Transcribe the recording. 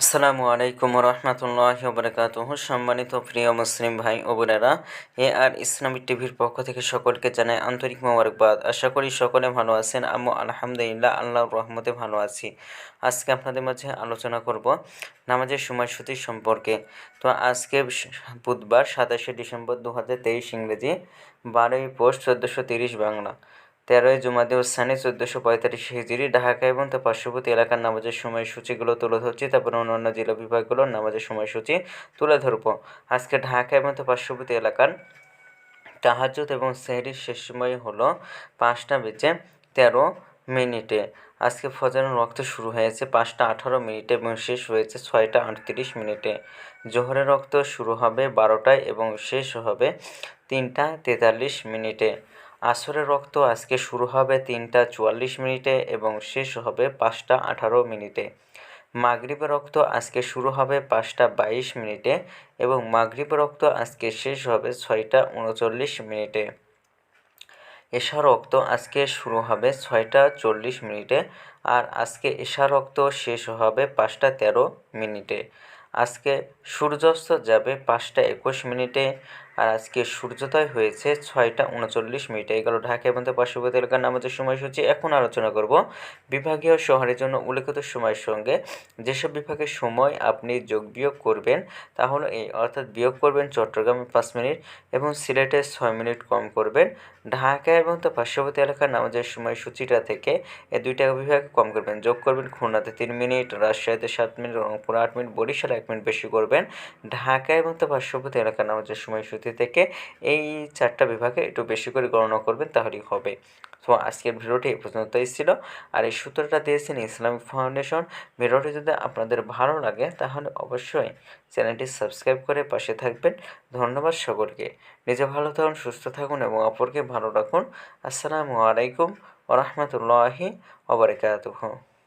আসসালামু আলাইকুম রহমতুল্লাহ বরকাত সম্মানিত প্রিয় মুসলিম ভাই ও বোনেরা এ আর ইসলামিক টিভির পক্ষ থেকে সকলকে জানাই আন্তরিক মোবারকবাদ। আশা করি সকলে ভালো আছেন আম্মু আলহামদুলিল্লাহ আল্লাহর রহমতে ভালো আছি। আজকে আপনাদের মাঝে আলোচনা করব নামাজের সময়সূচি সম্পর্কে। তো আজকে বুধবার সাতাশে ডিসেম্বর দু হাজার তেইশ ইংরেজি, বারোই পোস্ট চোদ্দোশো তিরিশ বাংলা। তেরোই জুমাদি উসানি চোদ্দোশো পঁয়তাল্লিশ হিজিরি ঢাকা এবং তার পার্শ্ববর্তী এলাকার নামাজের সময়সূচিগুলো তুলে ধরছি, তারপরে অন্যান্য জেলা বিভাগগুলোর নামাজের সময়সূচি তুলে ধরবো। আজকে ঢাকা এবং তার পার্শ্ববর্তী এলাকার তাহাজুদ এবং সেহরির শেষ সময় হলো পাঁচটা বেজে তেরো মিনিটে। আজকে ফজরের রক্ত শুরু হয়েছে পাঁচটা আঠারো মিনিটে এবং শেষ হয়েছে ছয়টা আটত্রিশ মিনিটে। জোহরের রক্ত শুরু হবে বারোটায় এবং শেষ হবে তিনটা তেতাল্লিশ মিনিটে। আসরের রক্ত আজকে শুরু হবে তিনটা চুয়াল্লিশ মিনিটে এবং শেষ হবে পাঁচটা আঠারো মিনিটে। মাগরিবের রক্ত আজকে শুরু হবে পাঁচটা বাইশ মিনিটে এবং মাগরিবের রক্ত আজকে শেষ হবে ছয়টা উনচল্লিশ মিনিটে। এশা রক্ত আজকে শুরু হবে ছয়টা চল্লিশ মিনিটে আর আজকে এশা রক্ত শেষ হবে পাঁচটা তেরো মিনিটে। আজকে সূর্যাস্ত যাবে পাঁচটা একুশ মিনিটে আর আজকে সূর্যোদয় হয়েছে ছয়টা উনচল্লিশ মিনিটে। এগুলো ঢাকা এবং পার্শ্ববর্তী এলাকার নামাজের সময়সূচি। এখন আলোচনা করব বিভাগীয় শহরের জন্য উল্লেখিত সময়ের সঙ্গে। যেসব বিভাগের সময় আপনি যোগ বিয়োগ করবেন, তাহলে এই অর্থাৎ বিয়োগ করবেন চট্টগ্রামে পাঁচ মিনিট এবং সিলেটে ছয় মিনিট কম করবেন। ঢাকা এবং তার পার্শ্ববর্তী এলাকার নামাজের সময়সূচিটা থেকে এই দুইটা বিভাগ কম করবেন। যোগ করবেন খুলনাতে তিন মিনিট, রাজশাহীতে সাত মিনিট, রংপুর আট মিনিট, বরিশালে এক মিনিট বেশি করবেন। ঢাকা এবং তার পার্শ্ববর্তী এলাকার নামাজের সময়সূচি পদ্ধতি থেকে এই চারটা বিভাগে একটু বেশি করে গণনা করবেন, তাহলেই হবে। তো আজকের ভিডিওটি এই পর্যন্তই ছিল। আর এই সূত্রটা দিয়েছেন ইসলামিক ফাউন্ডেশন। ভিডিওটি যদি আপনাদের ভালো লাগে, তাহলে অবশ্যই চ্যানেলটি সাবস্ক্রাইব করে পাশে থাকবেন। ধন্যবাদ সকলকে। নিজে ভালো থাকুন, সুস্থ থাকুন এবং অপরকে ভালো রাখুন। আসসালামু আলাইকুম ওরহমতুল্লাহি ওবরাকাতুহু